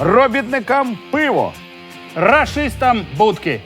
робітникам пиво, Рашистам будки.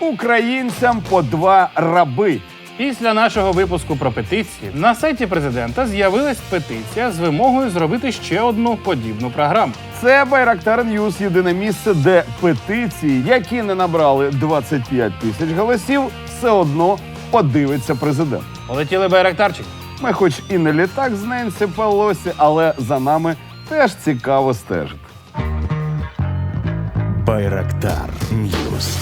українцям по два раби. Після нашого випуску про петиції на сайті президента з'явилась петиція з вимогою зробити ще одну подібну програму. Це Байрактар Ньюс, єдине місце, де петиції, які не набрали 25 тисяч голосів, все одно подивиться президент. Полетіли байрактарчик. Ми, хоч і не літак з Ненсі Пелосі, але за нами теж цікаво стежити. Байрактар Ньюс.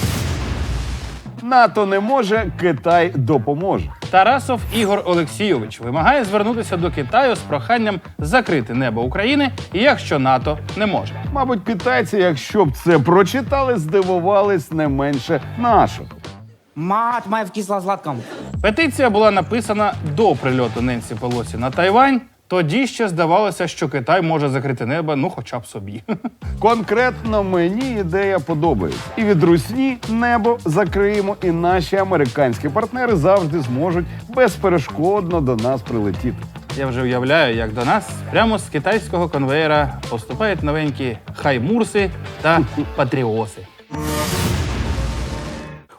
НАТО не може, Китай допоможе. Тарасов Ігор Олексійович вимагає звернутися до Китаю з проханням закрити небо України, якщо НАТО не може. Мабуть, китайці, якщо б це прочитали, здивувались не менше нашого. Мать моя вкисла златком. Петиція була написана до прильоту Ненсі Пелосі на Тайвань. Тоді ще здавалося, що Китай може закрити небо, ну хоча б собі. Конкретно мені ідея подобається. І від русні небо закриємо, і наші американські партнери завжди зможуть безперешкодно до нас прилетіти. Я вже уявляю, як до нас прямо з китайського конвейера поступають новенькі хаймурси та патріоси.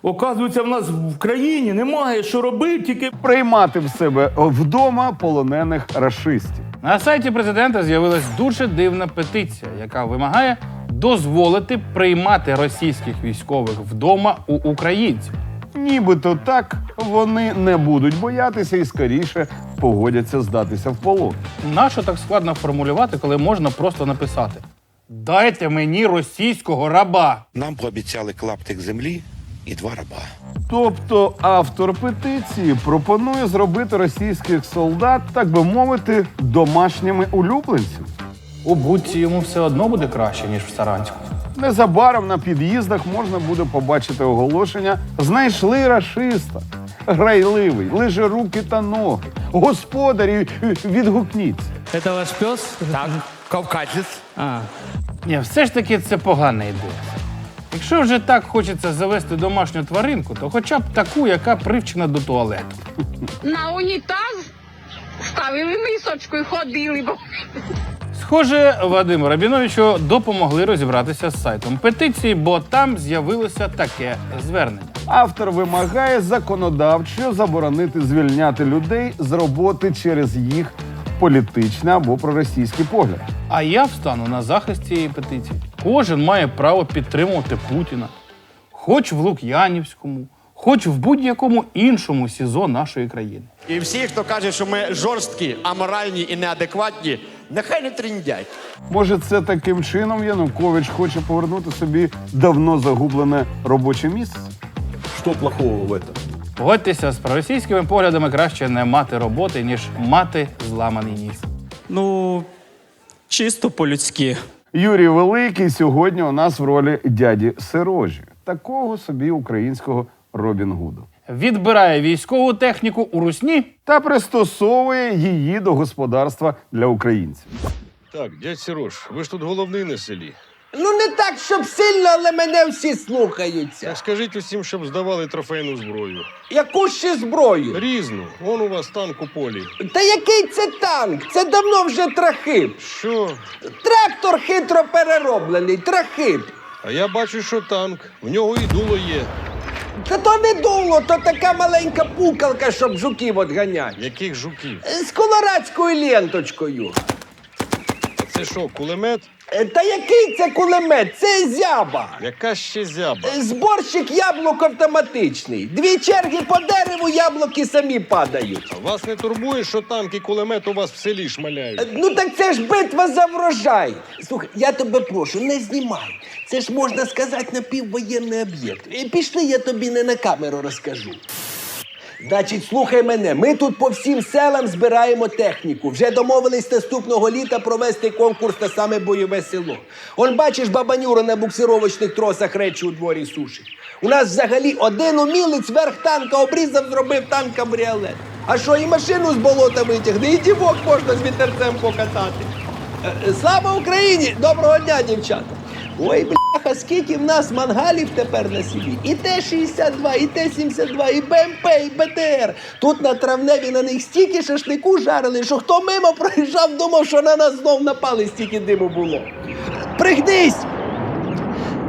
Оказується, в нас в країні немає що робити, тільки Приймати в себе вдома полонених рашистів. На сайті президента з'явилась дуже дивна петиція, яка вимагає дозволити приймати російських військових вдома у українців. Нібито так вони не будуть боятися і скоріше погодяться здатися в полон. Нащо так складно формулювати, коли можна просто написати: Дайте мені російського раба. Нам пообіцяли клаптик землі і два раба. Тобто автор петиції пропонує зробити російських солдат, так би мовити, домашніми улюбленцями. У будці йому все одно буде краще, ніж в Саранську. Незабаром на під'їздах можна буде побачити оголошення Знайшли рашиста. Грайливий, лиже руки та ноги. Господарі, відгукніться. Это ваш пес? Так, кавказець. А, Ні, все ж таки це погана ідея. Якщо вже так хочеться завести домашню тваринку, то хоча б таку, яка привчена до туалету. на унітаз ставили мисочку і ходили, бо Схоже, Вадиму Рабіновичу допомогли розібратися з сайтом петиції, бо там з'явилося таке звернення. Автор вимагає законодавчо заборонити звільняти людей з роботи через їх політичний або проросійський погляд. А я встану на захист цієї петиції. Кожен має право підтримувати Путіна, хоч в Лук'янівському, хоч в будь-якому іншому СІЗО нашої країни. І всі, хто каже, що ми жорсткі, аморальні і неадекватні, нехай не тріндять. Може, це таким чином Янукович хоче повернути собі давно загублене робоче місце? що плохого в этом? Погодьтеся, з проросійськими поглядами краще не мати роботи, ніж мати зламаний ніс. ну, чисто по-людськи. Юрій Великий сьогодні у нас в ролі дяді Сирожі, такого собі українського Робін Гуду. Відбирає військову техніку у русні Та пристосовує її до господарства для українців. Так, дядь Сірош, ви ж тут головний на селі. Ну не так, щоб сильно, але мене всі слухаються. Так скажіть усім, щоб здавали трофейну зброю. Яку ще зброю? Різну. Вон у вас танк у полі. Та який це танк? Це давно вже трахип. Що? Трактор хитро перероблений, трахип. А я бачу, що танк. В нього і дуло є. Та то не дуло, то така маленька пукалка, щоб жуків отганяти. Яких жуків? З колорадською ленточкою. Це що, кулемет? Е, Та який це кулемет? Це зяба. Яка ще зяба? Е, Зборщик яблук автоматичний. Дві черги по дереву, яблуки самі падають. Вас не турбує, що танк і кулемет у вас в селі шмаляють? Е, Ну так це ж битва за врожай. Слухай, я тебе прошу, не знімай. Це ж можна сказати напіввоєнний об'єкт. І пішли, я тобі не на камеру розкажу. Значить, слухай мене, ми тут по всім селам збираємо техніку. Вже домовились наступного літа провести конкурс на саме бойове село. Он бачиш, баба Нюра на буксировочних тросах речі у дворі сушить. У нас взагалі один умілець верх танка обрізав, зробив танк кабріолет. А що, і машину з болота витягне, і дівок можна з вітерцем покатати. Е, е, Слава Україні! Доброго дня, дівчата! Ой, бляха, скільки в нас мангалів тепер на селі. І Т-62, і Т-72, і БМП, і БТР. Тут на травневі на них стільки шашлику жарили, що хто мимо проїжджав, думав, що на нас знов напали, стільки диму було. Пригнись!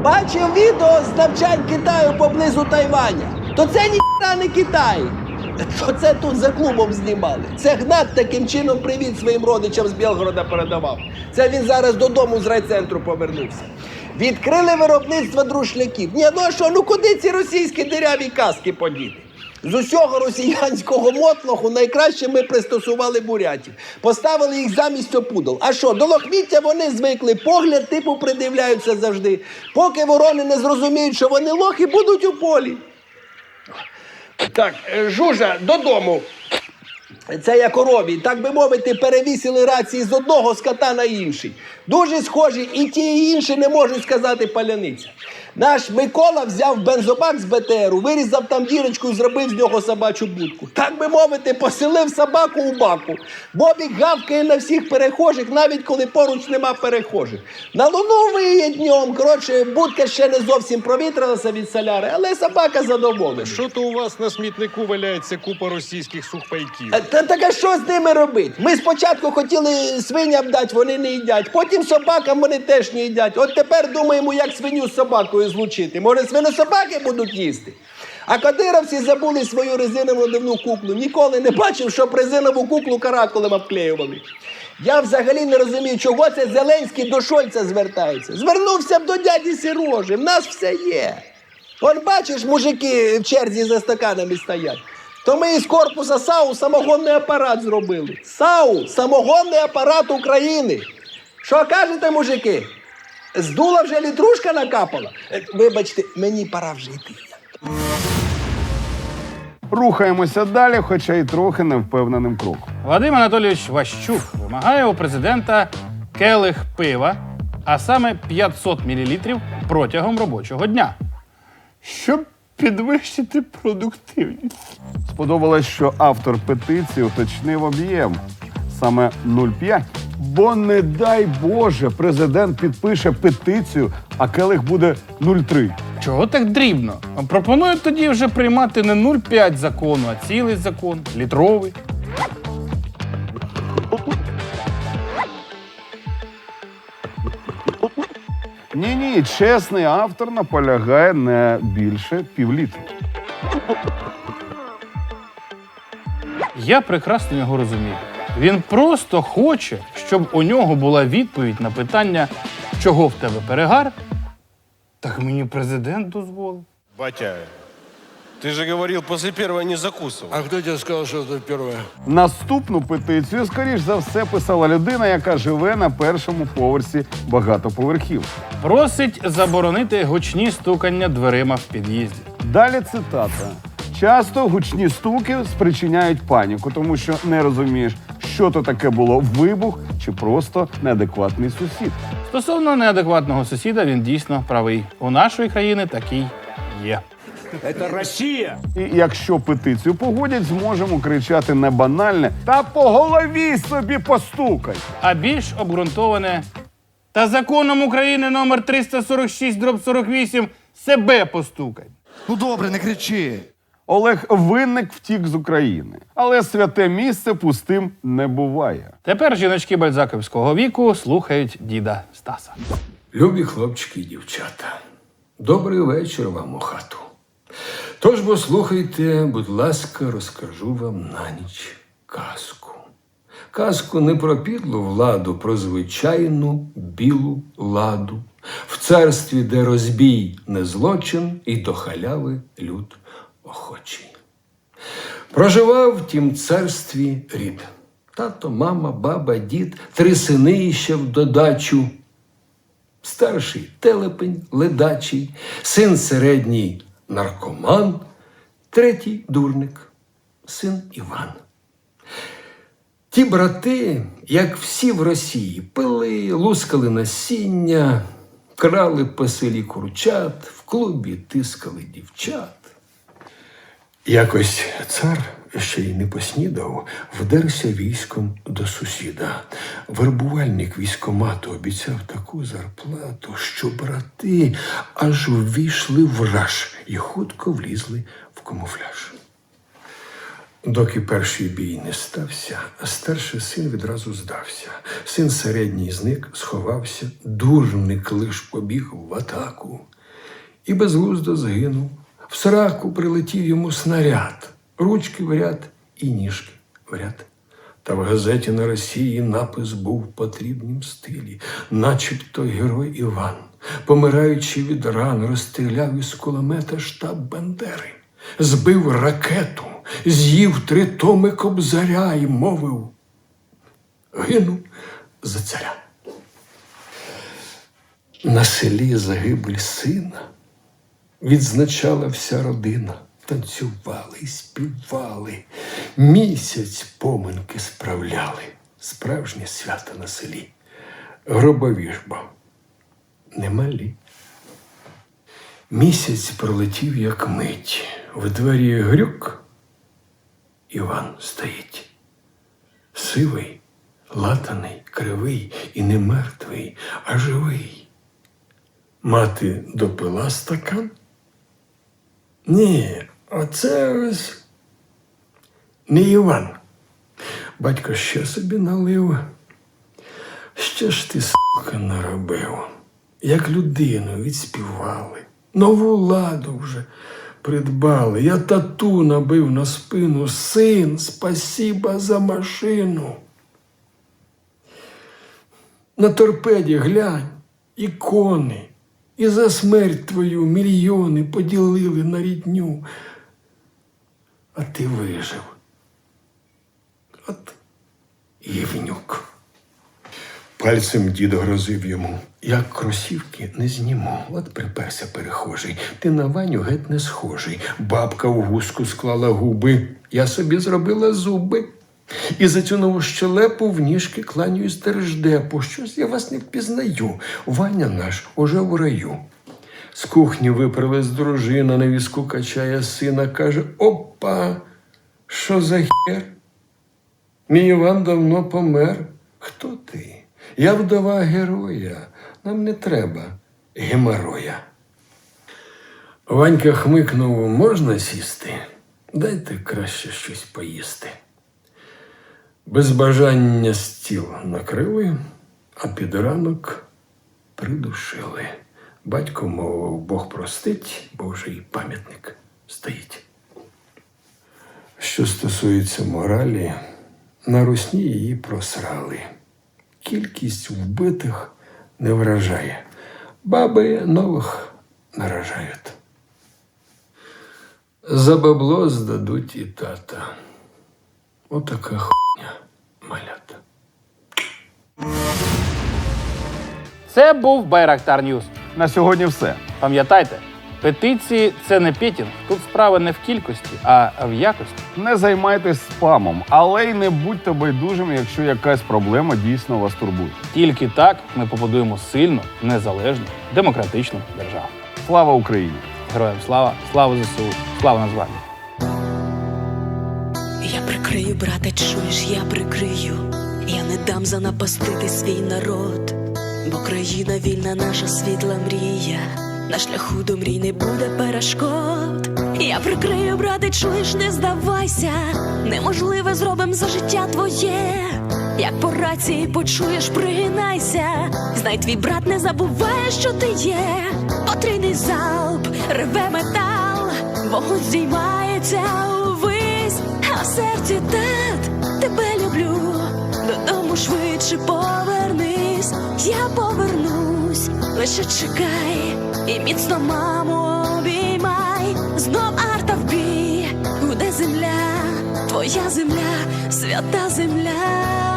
Бачив відео з навчань Китаю поблизу Тайваня. То це ніхто не Китай. Що це тут за клубом знімали? Це Гнат таким чином привіт своїм родичам з Білгорода передавав. Це він зараз додому з райцентру повернувся. Відкрили виробництво друшляків. Ні, ну а що, ну куди ці російські диряві каски подіти? З усього росіянського мотлоху найкраще ми пристосували бурятів. Поставили їх замість опудол. А що, до лохміття вони звикли, погляд типу придивляються завжди. Поки ворони не зрозуміють, що вони лохи, будуть у полі. Так, е, Жужа, додому. Це як корові, так би мовити, перевісили рації з одного скота на інший. Дуже схожі, і ті, і інші не можуть сказати паляниця. Наш Микола взяв бензобак з БТРу, вирізав там дірочку і зробив з нього собачу будку. Так би мовити, поселив собаку у баку. Бобік гавкає на всіх перехожих, навіть коли поруч нема перехожих. На луну виє днем. Коротше, будка ще не зовсім провітрилася від соляри, але собака задоволена. Що то у вас на смітнику валяється купа російських сухпайків? Е, Та так а що з ними робити? Ми спочатку хотіли свиням дати, вони не їдять. Потім собакам вони теж не їдять. От тепер думаємо, як свиню з собакою злучити. Може, свинособаки будуть їсти? А кадировці забули свою резинову надувну куклу. Ніколи не бачив, щоб резинову куклу каракулем обклеювали. Я взагалі не розумію, чого це Зеленський до Шольца звертається. Звернувся б до дяді Сірожі, в нас все є. Он бачиш, мужики в черзі за стаканами стоять. То ми із корпуса САУ самогонний апарат зробили. САУ самогонний апарат України. Що кажете, мужики? Здула вже літрушка накапала? Е, Вибачте, мені пора вже йти. Рухаємося далі, хоча й трохи невпевненим кроком. Вадим Анатолійович Ващук вимагає у президента келих пива, а саме 500 мл протягом робочого дня, щоб підвищити продуктивність. Сподобалось, що автор петиції уточнив об'єм саме 0,5. Бо не дай Боже, президент підпише петицію, а келих буде 0,3. Чого так дрібно? Пропоную тоді вже приймати не 0,5 закону, а цілий закон, літровий. Ні, ні, чесний автор наполягає не більше півлітра. Я прекрасно його розумію. Він просто хоче, щоб у нього була відповідь на питання, чого в тебе перегар. Так мені президент дозволив. Батя, ты же говорил, после первого не закусывал. А хто тебе сказав, що це вперше? Наступну петицію, скоріш за все, писала людина, яка живе на першому поверсі багатоповерхів. Просить заборонити гучні стукання дверима в під'їзді. Далі цитата. Часто гучні стуки спричиняють паніку, тому що не розумієш, що то таке було вибух чи просто неадекватний сусід. Стосовно неадекватного сусіда, він дійсно правий. У нашої країни такий є. І якщо петицію погодять, зможемо кричати не банальне та по голові собі постукай. А більш обґрунтоване та законом України номер 346 дроб 48 себе постукай. Ну добре, не кричи. Олег Винник втік з України, але святе місце пустим не буває. Тепер жіночки бальзаковського віку слухають діда Стаса. Любі хлопчики і дівчата, добрий вечір вам у хату. Тож бо слухайте, будь ласка, розкажу вам на ніч казку. Казку не про підлу владу, про звичайну білу ладу. В царстві, де розбій не злочин, і до халяви люд охочий. Проживав в тім царстві рід. Тато, мама, баба, дід, три сини ще в додачу. Старший телепень ледачий, син середній наркоман, третій дурник, син Іван. Ті брати, як всі в Росії, пили, лускали насіння, крали по селі курчат, в клубі тискали дівчат. Якось цар ще й не поснідав, вдерся військом до сусіда. Вербувальник військомату обіцяв таку зарплату, що брати аж ввійшли в раж і хутко влізли в камуфляж. Доки перший бій не стався, старший син відразу здався. Син середній зник, сховався, дурник лиш побіг в атаку. І безглуздо згинув. В сраку прилетів йому снаряд, ручки в ряд і ніжки в ряд. Та в газеті на Росії напис був в потрібнім стилі, начебто герой Іван, помираючи від ран, розстріляв із кулемета штаб Бандери, збив ракету, з'їв три томи кобзаря і мовив гину за царя. На селі загибель сина відзначала вся родина. Танцювали і співали, місяць поминки справляли. Справжнє свято на селі. Гробові ж бо немалі. Місяць пролетів, як мить. В двері грюк Іван стоїть. Сивий, латаний, кривий і не мертвий, а живий. Мати допила стакан? Ні, оце ось не Іван. Батько ще собі налив. Що ж ти, сука, наробив? Як людину відспівали, нову ладу вже придбали. Я тату набив на спину. Син, спасіба за машину. На торпеді глянь, ікони, і за смерть твою мільйони поділили на рідню. А ти вижив. От Євнюк. Пальцем дід грозив йому. Я кросівки не зніму. От приперся перехожий. Ти на Ваню геть не схожий. Бабка в гуску склала губи. Я собі зробила зуби. І за цю щелепу в ніжки кланяюсь держдепу. Щось я вас не впізнаю. Ваня наш уже в раю. З кухні виперлась дружина, на візку качає сина, каже: Опа, що за хер? Мій Іван давно помер. Хто ти? Я вдова героя. Нам не треба гемороя. Ванька хмикнув, можна сісти? Дайте краще щось поїсти. Без бажання стіл накрили, а під ранок придушили. Батько мовив, Бог простить, бо вже й пам'ятник стоїть. Що стосується моралі, на русні її просрали. Кількість вбитих не вражає. Баби нових наражають. За бабло здадуть і тата. Отака хуйня малята. Це був Байрактар Ньюс. На сьогодні все. Пам'ятайте, петиції це не пітінг. Тут справа не в кількості, а в якості. Не займайтесь спамом, але й не будьте байдужими, якщо якась проблема дійсно вас турбує. Тільки так ми побудуємо сильну, незалежну, демократичну державу. Слава Україні! Героям слава, слава ЗСУ, слава Нацгвардії! Я прикрию, брате, чуєш, я прикрию. Я не дам занапастити свій народ, бо країна вільна, наша світла мрія. На шляху до мрій не буде перешкод. Я прикрию, брате, чуєш, не здавайся. Неможливе зробим за життя твоє. Як по рації почуєш, пригинайся. Знай твій брат не забуває, що ти є. Потрійний залп, реве метал, вогонь здіймається тат тебе люблю. Додому швидше повернись, я повернусь, лише чекай і міцно маму обіймай. Знов арта в бій, гуде земля, твоя земля, свята земля.